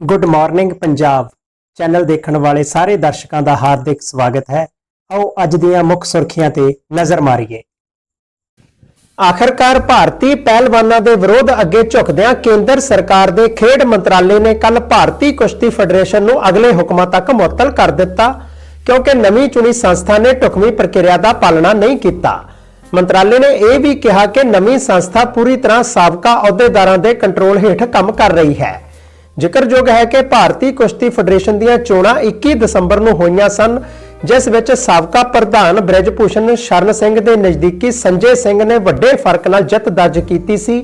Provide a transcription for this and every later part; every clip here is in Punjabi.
ਗੁੱਡ ਮਾਰਨਿੰਗ ਪੰਜਾਬ ਚੈਨਲ ਦੇਖਣ ਵਾਲੇ ਸਾਰੇ ਦਰਸ਼ਕਾਂ ਦਾ ਹਾਰਦਿਕ ਸਵਾਗਤ ਹੈ। ਆਓ ਅੱਜ ਦੀਆਂ ਮੁੱਖ ਸੁਰਖੀਆਂ ਤੇ ਨਜ਼ਰ ਮਾਰੀਏ। ਆਖਰਕਾਰ ਭਾਰਤੀ ਪਹਿਲਵਾਨਾਂ ਦੇ ਵਿਰੋਧ ਅੱਗੇ ਝੁਕਦਿਆਂ ਕੇਂਦਰ ਸਰਕਾਰ ਦੇ ਖੇਡ ਮੰਤਰਾਲੇ ਨੇ ਕੱਲ ਭਾਰਤੀ ਕੁਸ਼ਤੀ ਫੈਡਰੇਸ਼ਨ ਨੂੰ ਅਗਲੇ ਹੁਕਮਾਂ ਤੱਕ ਮੁਅੱਤਲ ਕਰ ਦਿੱਤਾ ਕਿਉਂਕਿ ਨਵੀਂ ਚੁਣੀ ਸੰਸਥਾ ਨੇ ਢੁਕਵੀਂ ਪ੍ਰਕਿਰਿਆ ਦਾ ਪਾਲਣਾ ਨਹੀਂ ਕੀਤਾ। ਮੰਤਰਾਲੇ ਨੇ ਇਹ ਵੀ ਕਿਹਾ ਕਿ ਨਵੀਂ ਸੰਸਥਾ ਪੂਰੀ ਤਰ੍ਹਾਂ ਸਾਬਕਾ ਅਹੁਦੇਦਾਰਾਂ ਦੇ ਕੰਟਰੋਲ ਹੇਠ ਕੰਮ ਕਰ ਰਹੀ ਹੈ। ਜ਼ਿਕਰਯੋਗ ਹੈ ਕਿ ਭਾਰਤੀ ਕੁਸ਼ਤੀ ਫੈਡਰੇਸ਼ਨ ਦੀਆਂ ਚੋਣਾਂ 21 ਦਸੰਬਰ ਨੂੰ ਹੋਈਆਂ ਸਨ, ਜਿਸ ਵਿੱਚ ਸਾਬਕਾ ਪ੍ਰਧਾਨ ਬ੍ਰਿਜਭੂਸ਼ਣ ਸ਼ਰਨ ਸਿੰਘ ਦੇ ਨਜ਼ਦੀਕੀ ਸੰਜੇ ਸਿੰਘ ਨੇ ਵੱਡੇ ਫ਼ਰਕ ਨਾਲ ਜਿੱਤ ਦਰਜ ਕੀਤੀ ਸੀ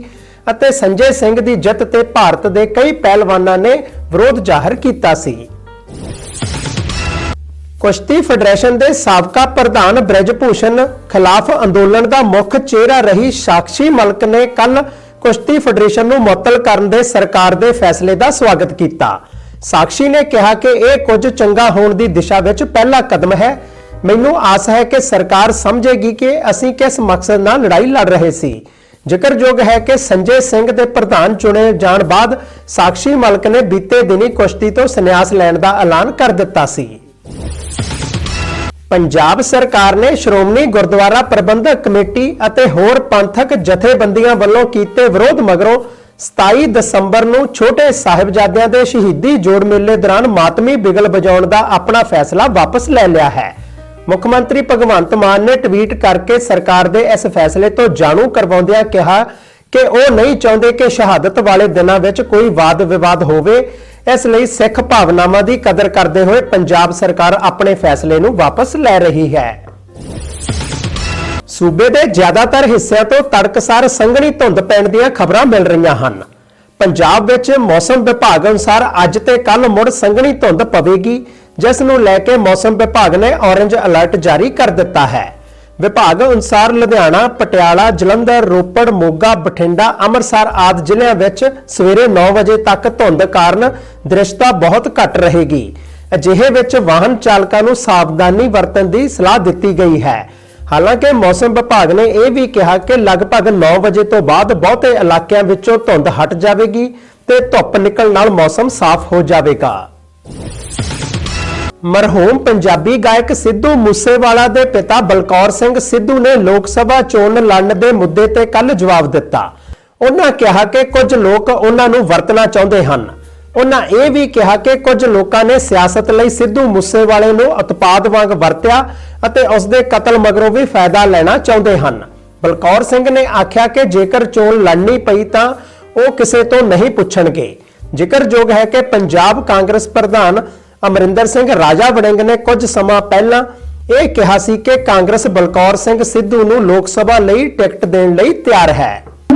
ਅਤੇ ਸੰਜੇ ਸਿੰਘ ਦੀ ਜਿੱਤ ਤੇ ਭਾਰਤ ਦੇ ਕਈ ਪਹਿਲਵਾਨਾਂ ਨੇ ਵਿਰੋਧ ਜ਼ਾਹਰ ਕੀਤਾ ਸੀ। ਕੁਸ਼ਤੀ ਫੈਡਰੇਸ਼ਨ ਦੇ ਸਾਬਕਾ ਪ੍ਰਧਾਨ ਬ੍ਰਿਜਭੂਸ਼ਣ ਖਿਲਾਫ ਅੰਦੋਲਨ ਦਾ ਮੁੱਖ ਚਿਹਰਾ ਰਹੀ ਸਾਕਸ਼ੀ ਮਲਕ ਨੇ ਕੱਲ ਕੁਸ਼ਤੀ ਫੈਡਰੇਸ਼ਨ ਨੂੰ ਮੁਅੱਤਲ ਕਰਨ ਦੇ ਸਰਕਾਰ ਦੇ ਫੈਸਲੇ ਦਾ ਸਵਾਗਤ ਕੀਤਾ। ਸਾਕਸ਼ੀ ਨੇ ਕਿਹਾ ਕਿ ਇਹ ਕੁਝ ਚੰਗਾ ਹੋਣ ਦੀ ਦਿਸ਼ਾ ਵਿੱਚ ਪਹਿਲਾ ਕਦਮ ਹੈ। ਮੈਨੂੰ ਆਸ ਹੈ ਕਿ ਸਰਕਾਰ ਸਮਝੇਗੀ ਕਿ ਅਸੀਂ ਕਿਸ ਮਕਸਦ ਨਾਲ ਲੜਾਈ ਲੜ ਰਹੇ ਸੀ। ਜ਼ਿਕਰਯੋਗ ਹੈ ਕਿ ਸੰਜੇ ਸਿੰਘ ਦੇ ਪ੍ਰਧਾਨ ਚੁਣੇ ਜਾਣ ਬਾਅਦ ਸਾਕਸ਼ੀ ਮਲਕ ਨੇ ਬੀਤੇ ਦਿਨੀ ਕੁਸ਼ਤੀ ਤੋਂ ਸੰਨਿਆਸ ਲੈਣ ਦਾ ਐਲਾਨ ਕਰ ਦਿੱਤਾ ਸੀ। ਪੰਜਾਬ ਸਰਕਾਰ ਨੇ ਸ਼੍ਰੋਮਣੀ ਗੁਰਦੁਆਰਾ ਪ੍ਰਬੰਧਕ ਕਮੇਟੀ ਅਤੇ ਹੋਰ ਪੰਥਕ ਜਥੇਬੰਦੀਆਂ ਵੱਲੋਂ ਕੀਤੇ ਵਿਰੋਧ ਮਗਰੋਂ 27 ਦਸੰਬਰ ਨੂੰ ਛੋਟੇ ਸਾਹਿਬਜ਼ਾਦਿਆਂ ਦੇ ਸ਼ਹੀਦੀ ਜੋੜ ਮੇਲੇ ਦੌਰਾਨ ਮਾਤਮੀ ਬਿਗਲ ਵਜਾਉਣ ਦਾ ਆਪਣਾ ਫੈਸਲਾ ਵਾਪਸ ਲੈ ਲਿਆ ਹੈ। ਮੁੱਖ ਮੰਤਰੀ ਭਗਵੰਤ ਮਾਨ ਨੇ ਟਵੀਟ ਕਰਕੇ ਸਰਕਾਰ ਦੇ ਇਸ ਫੈਸਲੇ ਤੋਂ ਜਾਣੂ ਕਰਵਾਉਂਦਿਆਂ ਕਿਹਾ ਕਿ ਉਹ ਨਹੀਂ ਚਾਹੁੰਦੇ ਕਿ ਸ਼ਹਾਦਤ ਵਾਲੇ ਦਿਨਾਂ ਵਿੱਚ ਕੋਈ ਵਾਦ ਵਿਵਾਦ ਹੋਵੇ, ਇਸ ਲਈ ਸਿੱਖ ਭਾਵਨਾਵਾਂ ਦੀ ਕਦਰ ਕਰਦੇ ਹੋਏ ਪੰਜਾਬ ਸਰਕਾਰ ਆਪਣੇ ਫੈਸਲੇ ਨੂੰ ਵਾਪਸ ਲੈ ਰਹੀ ਹੈ। ਸੂਬੇ ਦੇ ਜ਼ਿਆਦਾਤਰ ਹਿੱਸਿਆਂ ਤੋਂ ਤੜਕਸਾਰ ਸੰਘਣੀ ਧੁੰਦ ਪੈਣ ਦੀਆਂ ਖਬਰਾਂ ਮਿਲ ਰਹੀਆਂ ਹਨ। ਪੰਜਾਬ ਵਿੱਚ ਮੌਸਮ ਵਿਭਾਗ ਅਨੁਸਾਰ ਅੱਜ ਤੇ ਕੱਲ ਮੁੜ ਸੰਘਣੀ ਧੁੰਦ ਪਵੇਗੀ, ਜਿਸ ਨੂੰ ਲੈ ਕੇ ਮੌਸਮ ਵਿਭਾਗ ਨੇ ਔਰੰਜ ਅਲਰਟ ਜਾਰੀ ਕਰ ਦਿੱਤਾ ਹੈ। ਵਿਭਾਗ ਅਨੁਸਾਰ ਲੁਧਿਆਣਾ, ਪਟਿਆਲਾ, ਜਲੰਧਰ, ਰੋਪੜ, ਮੋਗਾ, ਬਠਿੰਡਾ, ਅੰਮ੍ਰਿਤਸਰ ਆਦਿ ਜ਼ਿਲ੍ਹਿਆਂ ਵਿੱਚ ਸਵੇਰੇ 9 ਵਜੇ ਤੱਕ ਧੁੰਦ ਕਾਰਨ ਦ੍ਰਿਸ਼ਤਾ ਬਹੁਤ ਘੱਟ ਰਹੇਗੀ। ਅਜਿਹੇ ਵਿੱਚ ਵਾਹਨ ਚਾਲਕਾਂ ਨੂੰ ਸਾਵਧਾਨੀ ਵਰਤਣ ਦੀ ਸਲਾਹ ਦਿੱਤੀ ਗਈ ਹੈ। ਹਾਲਾਂਕਿ ਮੌਸਮ ਵਿਭਾਗ ਨੇ ਇਹ ਵੀ ਕਿਹਾ ਕਿ ਲਗਭਗ 9 ਵਜੇ ਤੋਂ ਬਾਅਦ ਬਹੁਤੇ ਇਲਾਕਿਆਂ ਵਿੱਚੋਂ ਧੁੰਦ ਹਟ ਜਾਵੇਗੀ ਤੇ ਧੁੱਪ ਨਿਕਲਣ ਨਾਲ ਮੌਸਮ ਸਾਫ਼ ਹੋ ਜਾਵੇਗਾ। ਮਰਹੂਮ ਪੰਜਾਬੀ ਗਾਇਕ ਸਿੱਧੂ ਮੂਸੇਵਾਲਾ ਦੇ ਪਿਤਾ ਬਲਕੌਰ ਸਿੰਘ ਸਿੱਧੂ ਨੇ ਲੋਕ ਸਭਾ ਚੋਣ ਲੜਨ ਦੇ ਮੁੱਦੇ ਤੇ ਕੱਲ ਜਵਾਬ ਦਿੱਤਾ। ਉਹਨਾਂ ਕਿਹਾ ਕਿ ਕੁਝ ਲੋਕ ਉਹਨਾਂ ਨੂੰ ਵਰਤਣਾ ਚਾਹੁੰਦੇ ਹਨ। ਉਹਨਾਂ ਇਹ ਵੀ ਕਿਹਾ ਕਿ ਕੁਝ ਲੋਕਾਂ ਨੇ ਸਿਆਸਤ ਲਈ ਸਿੱਧੂ ਮੂਸੇਵਾਲੇ ਨੂੰ ਉਤਪਾਦ ਵਾਂਗ ਵਰਤਿਆ ਅਤੇ ਉਸ ਦੇ ਕਤਲ ਮਗਰੋਂ ਵੀ ਫਾਇਦਾ ਲੈਣਾ ਚਾਹੁੰਦੇ ਹਨ। ਬਲਕੌਰ ਸਿੰਘ ਨੇ ਆਖਿਆ ਕਿ ਜੇਕਰ ਚੋਣ ਲੜਨੀ ਪਈ ਤਾਂ ਉਹ ਕਿਸੇ ਤੋਂ ਨਹੀਂ ਪੁੱਛਣਗੇ। ਜ਼ਿਕਰਯੋਗ ਹੈ ਕਿ ਪੰਜਾਬ ਕਾਂਗਰਸ ਪ੍ਰਧਾਨ ਅਮਰਿੰਦਰ ਸਿੰਘ ਰਾਜਾ ਵੜਿੰਗ ਨੇ ਕੁਝ ਸਮਾਂ ਪਹਿਲਾਂ ਇਹ ਕਿਹਾ ਸੀ ਕਿ ਕਾਂਗਰਸ ਬਲਕੌਰ ਸਿੰਘ ਸਿੱਧੂ ਨੂੰ ਲੋਕ ਸਭਾ ਲਈ ਟਿਕਟ ਦੇਣ ਲਈ ਤਿਆਰ ਹੈ।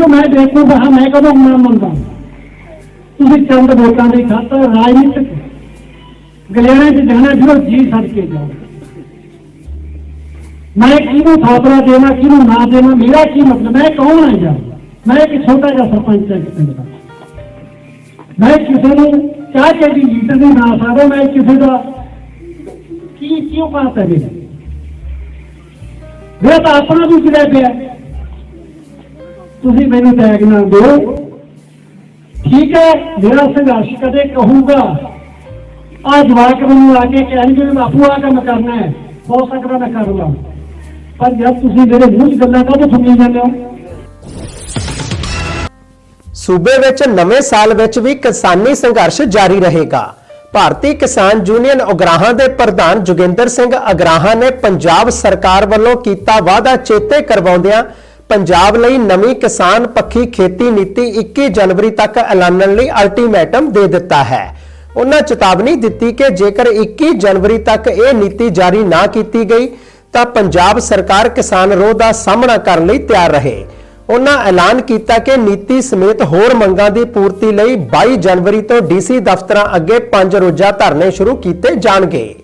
ਮੈਂ ਦੇਖੂਗਾ ਮੈਂ ਕਦੋਂ ਮੈਂ ਮੰਨਦਾ ਤੁਸੀਂ ਚੰਦ ਵੋਟਾਂ ਦੀ ਖਾਤਰ ਰਾਜਨੀਤਿਕ ਗਲਿਆਰੇ 'ਚ ਜਾਣਾ ਜੋ ਜੀ ਸੜ ਕੇ ਜਾਓ। ਮੈਂ ਕਿਹਨੂੰ ਥਾਪੜਾ ਦੇਣਾ ਕਿਹਨੂੰ ਨਾ ਦੇਣਾ ਮੇਰਾ ਕੀ ਮਤਲਬ? ਮੈਂ ਕੌਣ ਹਾਂ ਜਾ? ਮੈਂ ਇੱਕ ਛੋਟਾ ਜਿਹਾ ਸਰਪੰਚ ਹਾਂ ਪਿੰਡ ਦਾ। ਮੈਂ ਕਿਸੇ ਨੂੰ ਚਾਹ ਕੇ ਦੀ ਲੀਡਰ ਨਹੀਂ ਨਾ ਸਕਦਾ, ਮੈਂ ਕਿਸੇ ਦਾ ਕੀ ਕਿਉਂ ਪਾਤਾ ਹੈ ਮੇਰਾ ਤਾਂ ਆਪਣਾ ਵੀ ਕਿਰਿਆ ਪਿਆ ਤੁਸੀਂ ਮੈਨੂੰ ਟੈਗ ਨਾ ਦਿਓ। ਠੀਕ ਹੈ, ਮੇਰਾ ਸੰਘਰਸ਼ ਕਦੇ ਕਹੂਗਾ। ਆ ਜਵਾਕ ਮੈਨੂੰ ਆ ਕੇ ਕਹਿਣਗੇ ਵੀ ਬਾਪੂ ਆ ਕੰਮ ਕਰਨਾ ਹੈ, ਹੋ ਸਕਦਾ ਮੈਂ ਕਰ ਲਾਂ। ਪਰ ਜਦ ਤੁਸੀਂ ਮੇਰੇ ਮੂੰਹ 'ਚ ਗੱਲਾਂ ਕਾਹਤੋਂ ਸੁਣੀ ਜਾਂਦੇ ਹੋ ਸੂਬੇ ਵਿੱਚ ਨਵੇਂ ਸਾਲ ਵਿੱਚ ਵੀ ਕਿਸਾਨੀ ਸੰਘਰਸ਼ ਜਾਰੀ ਰਹੇਗਾ। ਭਾਰਤੀ ਕਿਸਾਨ ਯੂਨੀਅਨ ਉਗਰਾਹਾਂ ਦੇ ਪ੍ਰਧਾਨ ਜੋਗਿੰਦਰ ਸਿੰਘ ਅਗਰਾਹਾਂ ਨੇ ਪੰਜਾਬ ਸਰਕਾਰ ਵੱਲੋਂ ਕੀਤਾ ਵਾਅਦਾ ਚੇਤੇ ਕਰਵਾਉਂਦਿਆਂ ਪੰਜਾਬ ਲਈ ਨਵੀਂ ਕਿਸਾਨ ਪੱਖੀ ਖੇਤੀ ਨੀਤੀ 21 ਜਨਵਰੀ ਤੱਕ ਐਲਾਨਣ ਲਈ ਅਲਟੀਮੇਟਮ ਦੇ ਦਿੱਤਾ ਹੈ। ਉਹਨਾਂ ਚੇਤਾਵਨੀ ਦਿੱਤੀ ਕਿ ਜੇਕਰ 21 ਜਨਵਰੀ ਤੱਕ ਇਹ ਨੀਤੀ ਜਾਰੀ ਨਾ ਕੀਤੀ ਗਈ, ਤਾਂ ਪੰਜਾਬ ਸਰਕਾਰ ਕਿਸਾਨ ਰੋਹ ਦਾ ਸਾਹਮਣਾ ਕਰਨ ਲਈ ਤਿਆਰ ਰਹੇ। ਉਹਨਾਂ ਐਲਾਨ ਕੀਤਾ ਕਿ ਨੀਤੀ ਸਮੇਤ ਹੋਰ ਮੰਗਾਂ ਦੀ ਪੂਰਤੀ ਲਈ 22 ਜਨਵਰੀ ਤੋਂ ਡੀਸੀ ਦਫ਼ਤਰਾਂ ਅੱਗੇ ਪੰਜ ਰੋਜ਼ਾ ਧਰਨੇ ਸ਼ੁਰੂ ਕੀਤੇ ਜਾਣਗੇ।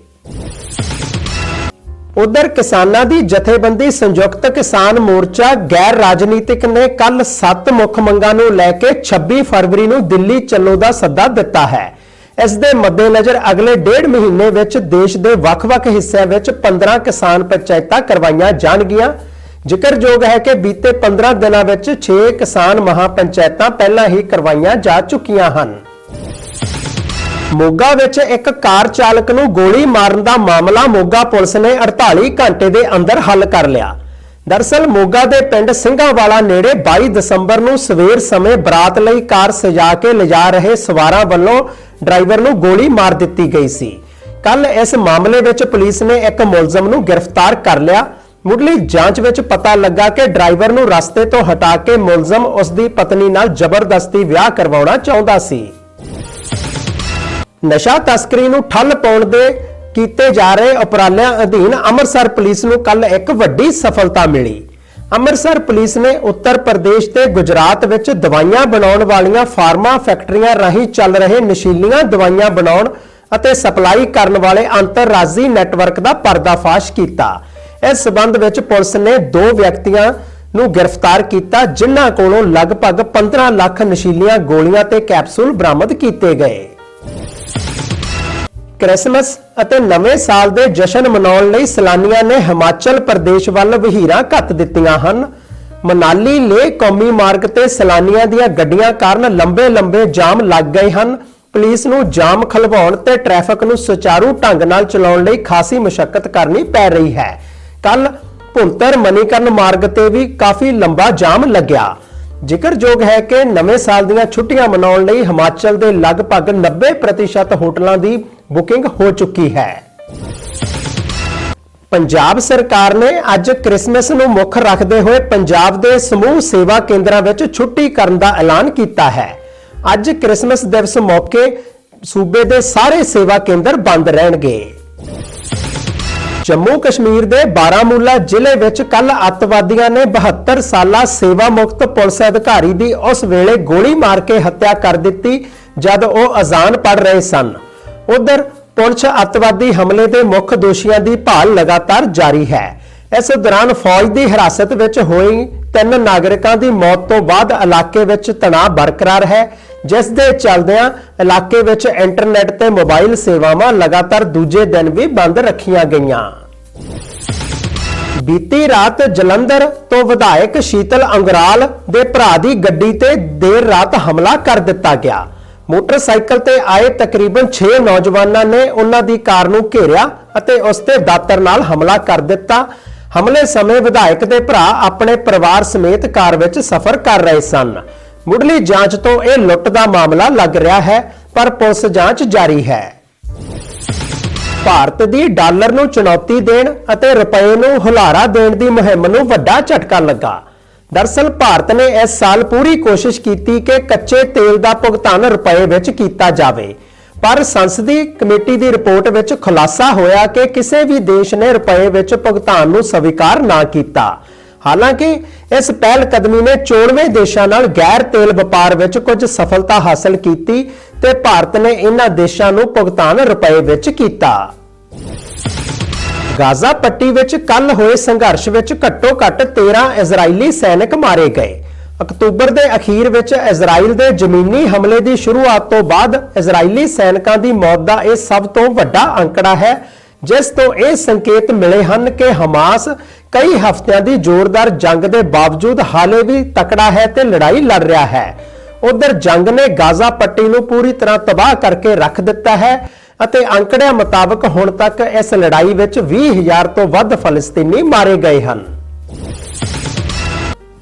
ਉਧਰ ਕਿਸਾਨਾਂ ਦੀ ਜਥੇਬੰਦੀ ਸੰਯੁਕਤ ਕਿਸਾਨ ਮੋਰਚਾ ਗੈਰ ਰਾਜਨੀਤਿਕ ਨੇ ਕੱਲ 7 ਮੁੱਖ ਮੰਗਾਂ ਨੂੰ ਲੈ ਕੇ 26 ਫਰਵਰੀ ਨੂੰ ਦਿੱਲੀ ਚੱਲੋ ਦਾ ਸੱਦਾ ਦਿੱਤਾ ਹੈ। ਇਸ ਦੇ ਮੱਦੇਨਜ਼ਰ ਅਗਲੇ ਡੇਢ ਮਹੀਨੇ ਵਿੱਚ ਦੇਸ਼ ਦੇ ਵੱਖ-ਵੱਖ ਹਿੱਸਿਆਂ ਵਿੱਚ 15 ਕਿਸਾਨ ਪੰਚਾਇਤਾਂ ਕਰਵਾਈਆਂ ਜਾਣਗੀਆਂ। ਜ਼ਿਕਰਯੋਗ ਹੈ ਕਿ ਬੀਤੇ 15 ਦਿਨਾਂ ਵਿੱਚ 6 ਕਿਸਾਨ ਮਹਾ ਪੰਚਾਇਤਾਂ ਪਹਿਲਾਂ ਹੀ ਕਰਵਾਈਆਂ ਜਾ ਚੁੱਕੀਆਂ ਹਨ। ਮੋਗਾ ਵਿੱਚ ਇੱਕ ਕਾਰ ਚਾਲਕ ਨੂੰ ਗੋਲੀ ਮਾਰਨ ਦਾ ਮਾਮਲਾ ਮੋਗਾ ਪੁਲਿਸ ਨੇ 48 ਘੰਟੇ ਦੇ ਅੰਦਰ ਹੱਲ ਕਰ ਲਿਆ। ਦਰਸਲ ਮੋਗਾ ਦੇ ਪਿੰਡ ਸਿੰਘਾਵਾਲਾ ਨੇੜੇ 22 ਦਸੰਬਰ ਨੂੰ ਸਵੇਰ ਸਮੇਂ ਬਰਾਤ ਲਈ ਕਾਰ ਸਜਾ ਕੇ ਲਿਜਾ ਰਹੇ ਸਵਾਰਾਂ ਵੱਲੋਂ ਡਰਾਈਵਰ ਨੂੰ ਗੋਲੀ ਮਾਰ ਦਿੱਤੀ ਗਈ ਸੀ। ਕੱਲ ਇਸ ਮਾਮਲੇ ਵਿੱਚ ਪੁਲਿਸ ਨੇ ਇੱਕ ਮੁਲਜ਼ਮ ਨੂੰ ਗ੍ਰਿਫਤਾਰ ਕਰ ਲਿਆ ਮੁੱਢਲੀ ਜਾਂਚ ਵਿੱਚ ਪਤਾ ਲੱਗਾ ਕਿ ਡਰਾਈਵਰ ਨੂੰ ਰਸਤੇ ਤੋਂ ਹਟਾ ਕੇ ਮੁਲਜ਼ਮ ਉਸ ਦੀ ਪਤਨੀ ਨਾਲ ਜ਼ਬਰਦਸਤੀ ਵਿਆਹ ਕਰਵਾਉਣਾ ਚਾਹੁੰਦਾ ਸੀ। ਨਸ਼ਾ ਤਸਕਰੀ ਨੂੰ ਠੱਲ ਪਾਉਣ ਦੇ ਕੀਤੇ ਜਾ ਰਹੇ ਉਪਰਾਲਿਆਂ ਅਧੀਨ ਅੰਮ੍ਰਿਤਸਰ ਪੁਲਿਸ ਨੂੰ ਕੱਲ ਇੱਕ ਵੱਡੀ ਸਫਲਤਾ ਮਿਲੀ। ਅੰਮ੍ਰਿਤਸਰ ਪੁਲਿਸ ਨੇ ਉੱਤਰ ਪ੍ਰਦੇਸ਼ ਤੇ ਗੁਜਰਾਤ ਵਿੱਚ ਦਵਾਈਆਂ ਬਣਾਉਣ ਵਾਲੀਆਂ ਫਾਰਮਾ ਫੈਕਟਰੀਆਂ ਰਾਹੀਂ ਚੱਲ ਰਹੇ ਨਸ਼ੀਲੀਆਂ ਦਵਾਈਆਂ ਬਣਾਉਣ ਅਤੇ ਸਪਲਾਈ ਕਰਨ ਵਾਲੇ ਅੰਤਰਰਾਜੀ ਨੈਟਵਰਕ ਦਾ ਪਰਦਾਫਾਸ਼ ਕੀਤਾ। ਇਸ ਸਬੰਧ ਵਿੱਚ ਪੁਲਿਸ ਨੇ ਦੋ ਵਿਅਕਤੀਆਂ ਨੂੰ ਗ੍ਰਿਫਤਾਰ ਕੀਤਾ, ਜਿਨ੍ਹਾਂ ਕੋਲੋਂ ਲਗਭਗ 15 ਲੱਖ ਨਸ਼ੀਲੀਆਂ ਗੋਲੀਆਂ ਤੇ ਕੈਪਸੂਲ ਬਰਾਮਦ ਕੀਤੇ ਗਏ। ਕ੍ਰਿਸਮਸ ਅਤੇ ਨਵੇਂ ਸਾਲ ਦੇ ਜਸ਼ਨ ਮਨਾਉਣ ਲਈ ਸੈਲਾਨੀਆਂ ਨੇ ਹਿਮਾਚਲ ਪ੍ਰਦੇਸ਼ ਵੱਲ ਵਹੀਰਾਂ ਘੱਤ ਦਿੱਤੀਆਂ ਹਨ। ਮਨਾਲੀ ਲੇ ਕੌਮੀ ਮਾਰਗ ਤੇ ਸੈਲਾਨੀਆਂ ਦੀਆਂ ਗੱਡੀਆਂ ਕਾਰਨ ਲੰਬੇ-ਲੰਬੇ ਜਾਮ ਲੱਗ ਗਏ ਹਨ। ਪੁਲਿਸ ਨੂੰ ਜਾਮ ਖਲਵਾਉਣ ਤੇ ਟ੍ਰੈਫਿਕ ਨੂੰ ਸੁਚਾਰੂ ਢੰਗ ਨਾਲ ਚਲਾਉਣ ਲਈ ਖਾਸੀ ਮੁਸ਼ਕਲ ਕਰਨੀ ਪੈ ਰਹੀ ਹੈ। ਕੱਲ ਭੁੰਤਰ ਮਨੀਕਰਨ ਮਾਰਗ ਤੇ ਵੀ ਕਾਫੀ ਲੰਬਾ ਜਾਮ ਲੱਗਿਆ। ਜ਼ਿਕਰਯੋਗ ਹੈ ਕਿ ਨਵੇਂ ਸਾਲ ਦੀਆਂ ਛੁੱਟੀਆਂ ਮਨਾਉਣ ਲਈ ਹਿਮਾਚਲ ਦੇ ਲਗਭਗ 90% ਹੋਟਲਾਂ ਦੀ ਬੁਕਿੰਗ ਹੋ ਚੁੱਕੀ ਹੈ। ਪੰਜਾਬ ਸਰਕਾਰ ਨੇ ਅੱਜ ਕ੍ਰਿਸਮਸ ਨੂੰ ਮੁੱਖ ਰੱਖਦੇ ਹੋਏ ਪੰਜਾਬ ਦੇ ਸਮੂਹ ਸੇਵਾ ਕੇਂਦਰਾਂ ਵਿੱਚ ਛੁੱਟੀ ਕਰਨ ਦਾ ਐਲਾਨ ਕੀਤਾ ਹੈ। ਅੱਜ ਕ੍ਰਿਸਮਸ ਦਿਵਸ ਮੌਕੇ ਸੂਬੇ ਦੇ ਸਾਰੇ ਸੇਵਾ ਕੇਂਦਰ ਬੰਦ ਰਹਿਣਗੇ। ਜੰਮੂ ਕਸ਼ਮੀਰ ਦੇ ਬਾਰਾਮੂਲਾ ਜ਼ਿਲ੍ਹੇ ਵਿੱਚ ਕੱਲ ਅੱਤਵਾਦੀਆਂ ਨੇ 72 ਸਾਲਾ ਸੇਵਾ ਮੁਕਤ ਪੁਲਿਸ ਅਧਿਕਾਰੀ ਦੀ ਉਸ ਵੇਲੇ ਗੋਲੀ ਮਾਰ ਕੇ ਹੱਤਿਆ ਕਰ ਦਿੱਤੀ, ਜਦ ਉਹ ਅਜ਼ਾਨ ਪੜ ਰਹੇ ਸਨ। ਉਧਰ ਪੁਲਿਸ ਅੱਤਵਾਦੀ ਹਮਲੇ ਦੇ ਮੁੱਖ ਦੋਸ਼ੀਆਂ ਦੀ ਭਾਲ ਲਗਾਤਾਰ ਜਾਰੀ ਹੈ। ਇਸ ਦੌਰਾਨ ਫੌਜ ਦੀ ਹਿਰਾਸਤ ਵਿੱਚ ਹੋਈ ਤਿੰਨ ਨਾਗਰਿਕਾਂ ਦੀ ਮੌਤ ਤੋਂ ਬਾਅਦ ਇਲਾਕੇ ਵਿੱਚ ਤਣਾਅ ਬਰਕਰਾਰ ਹੈ। ਜਿਸ ਦੇ ਚੱਲਦਿਆਂ ਇਲਾਕੇ ਵਿੱਚ ਇੰਟਰਨੈਟ ਤੇ ਮੋਬਾਈਲ ਸੇਵਾਵਾਂ ਲਗਾਤਾਰ ਦੂਜੇ ਦਿਨ ਵੀ ਬੰਦ ਰੱਖੀਆਂ ਗਈਆਂ। ਬੀਤੀ ਰਾਤ ਜਲੰਧਰ ਤੋਂ ਵਿਧਾਇਕ ਸ਼ੀਤਲ ਅੰਗਰਾਲ ਦੇ ਭਰਾ ਦੀ ਗੱਡੀ ਤੇ ਦੇਰ ਰਾਤ ਹਮਲਾ ਕਰ ਦਿੱਤਾ ਗਿਆ। ਮੋਟਰਸਾਈਕਲ ਤੇ ਆਏ ਤਕਰੀਬਨ 6 ਨੌਜਵਾਨਾਂ ਨੇ ਉਹਨਾਂ ਦੀ ਕਾਰ ਨੂੰ ਘੇਰਿਆ ਅਤੇ ਉਸ ਤੇ ਦਾਤਰ ਨਾਲ ਹਮਲਾ ਕਰ ਦਿੱਤਾ। ਹਮਲੇ ਸਮੇਂ ਵਿਧਾਇਕ ਦੇ ਭਰਾ ਆਪਣੇ ਪਰਿਵਾਰ ਸਮੇਤ ਕਾਰ ਵਿੱਚ ਸਫ਼ਰ ਕਰ ਰਹੇ ਸਨ। ਮੁੱਢਲੀ ਜਾਂਚ ਤੋਂ ਇਹ ਲੁੱਟ ਦਾ ਮਾਮਲਾ ਲੱਗ ਰਿਹਾ ਹੈ, ਪਰ ਪੁਲਿਸ ਜਾਂਚ ਜਾਰੀ ਹੈ। ਭਾਰਤ ਦੀ ਡਾਲਰ ਨੂੰ ਚੁਣੌਤੀ ਦੇਣ ਅਤੇ ਰੁਪਏ ਨੂੰ ਹੁਲਾਰਾ ਦੇਣ ਦੀ ਮੁਹਿੰਮ ਨੂੰ ਵੱਡਾ ਝਟਕਾ ਲੱਗਾ। ਦਰਸਲ ਭਾਰਤ ਨੇ ਇਸ ਸਾਲ ਪੂਰੀ ਕੋਸ਼ਿਸ਼ ਕੀਤੀ ਕਿ ਕੱਚੇ ਤੇਲ ਦਾ ਭੁਗਤਾਨ ਰੁਪਏ ਵਿੱਚ ਕੀਤਾ ਜਾਵੇ। ਪਰ ਸੰਸਦੀ ਕਮੇਟੀ ਦੀ ਰਿਪੋਰਟ ਵਿੱਚ ਖੁਲਾਸਾ ਹੋਇਆ ਕਿ ਕਿਸੇ ਵੀ ਦੇਸ਼ ਨੇ ਰੁਪਏ ਵਿੱਚ ਭੁਗਤਾਨ ਨੂੰ ਸਵੀਕਾਰ ਨਾ ਕੀਤਾ। ਹਾਲਾਂਕਿ, ਇਸ ਪਹਿਲ ਕਦਮੀ ਨੇ 94 ਦੇਸ਼ਾਂ ਨਾਲ ਗੈਰ ਤੇਲ ਵਪਾਰ ਵਿੱਚ ਕੁਝ ਸਫਲਤਾ ਹਾਸਲ ਕੀਤੀ ਤੇ ਭਾਰਤ ਨੇ ਇਹਨਾਂ ਦੇਸ਼ਾਂ ਨੂੰ ਭੁਗਤਾਨ ਰੁਪਏ ਵਿੱਚ ਕੀਤਾ। ਗਾਜ਼ਾ ਪੱਟੀ ਵਿੱਚ ਕੱਲ ਹੋਏ ਸੰਘਰਸ਼ ਵਿੱਚ ਘੱਟੋ-ਘੱਟ 13 ਇਜ਼ਰਾਈਲੀ ਸੈਨਿਕ ਮਾਰੇ ਗਏ। ਅਕਤੂਬਰ ਦੇ ਅਖੀਰ ਵਿੱਚ ਇਜ਼ਰਾਈਲ ਦੇ ਜ਼ਮੀਨੀ ਹਮਲੇ ਦੀ ਸ਼ੁਰੂਆਤ ਤੋਂ ਬਾਅਦ ਇਜ਼ਰਾਈਲੀ ਸੈਨਿਕਾਂ ਦੀ ਮੌਤ ਦਾ ਇਹ ਸਭ ਤੋਂ ਵੱਡਾ ਅੰਕੜਾ ਹੈ ਜਿਸ ਤੋਂ ਇਹ ਸੰਕੇਤ ਮਿਲੇ ਹਨ ਕਿ ਹਮਾਸ ਕਈ ਹਫ਼ਤਿਆਂ ਦੀ ਜ਼ੋਰਦਾਰ ਜੰਗ ਦੇ ਬਾਵਜੂਦ ਹਾਲੇ ਵੀ ਤਕੜਾ ਹੈ ਤੇ ਲੜਾਈ ਲੜ ਰਿਹਾ ਹੈ। ਉਧਰ ਜੰਗ ਨੇ ਗਾਜ਼ਾ ਪੱਟੀ ਨੂੰ ਪੂਰੀ ਤਰ੍ਹਾਂ ਤਬਾਹ ਕਰਕੇ ਰੱਖ ਦਿੱਤਾ ਹੈ ਅਤੇ ਅੰਕੜਿਆਂ ਮੁਤਾਬਕ ਹੁਣ ਤੱਕ ਇਸ ਲੜਾਈ ਵਿੱਚ 20000 ਤੋਂ ਵੱਧ ਫਲਸਤੀਨੀ ਮਾਰੇ ਗਏ ਹਨ।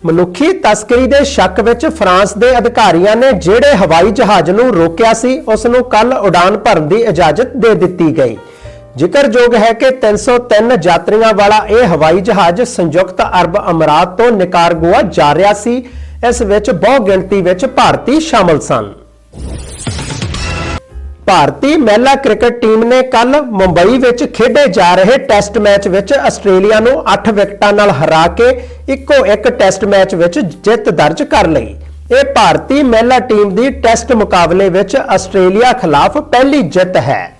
ਮਨੁੱਖੀ ਤਸਕਰੀ ਦੇ ਸ਼ੱਕ ਵਿੱਚ ਫਰਾਂਸ ਦੇ ਅਧਿਕਾਰੀਆਂ ਨੇ ਜਿਹੜੇ ਹਵਾਈ ਜਹਾਜ਼ ਨੂੰ ਰੋਕਿਆ ਸੀ, ਉਸ ਨੂੰ ਕੱਲ ਉਡਾਨ ਭਰਨ ਦੀ ਇਜਾਜ਼ਤ ਦੇ ਦਿੱਤੀ ਗਈ। ਜ਼ਿਕਰਯੋਗ ਹੈ ਕਿ 303 ਯਾਤਰੀਆਂ ਵਾਲਾ ਇਹ ਹਵਾਈ ਜਹਾਜ਼ ਸੰਯੁਕਤ ਅਰਬ ਅਮਰਾਤ ਤੋਂ ਨਿਕਾਰਗੁਆ ਜਾ ਰਿਹਾ ਸੀ। ਇਸ ਵਿੱਚ ਬਹੁ ਗਿਣਤੀ ਵਿੱਚ ਭਾਰਤੀ ਸ਼ਾਮਲ ਸਨ। ਭਾਰਤੀ ਮਹਿਲਾ ਕ੍ਰਿਕਟ ਟੀਮ ਨੇ ਕੱਲ ਮੁੰਬਈ ਵਿੱਚ ਖੇਡੇ ਜਾ ਰਹੇ ਟੈਸਟ ਮੈਚ ਵਿੱਚ ਆਸਟ੍ਰੇਲੀਆ ਨੂੰ 8 ਵਿਕਟਾਂ ਨਾਲ ਹਰਾ ਕੇ ਇੱਕੋ ਇੱਕ ਟੈਸਟ ਮੈਚ ਵਿੱਚ ਜਿੱਤ ਦਰਜ ਕਰ ਲਈ। ਇਹ ਭਾਰਤੀ ਮਹਿਲਾ ਟੀਮ ਦੀ ਟੈਸਟ ਮੁਕਾਬਲੇ ਵਿੱਚ ਆਸਟ੍ਰੇਲੀਆ ਖਿਲਾਫ ਪਹਿਲੀ ਜਿੱਤ ਹੈ।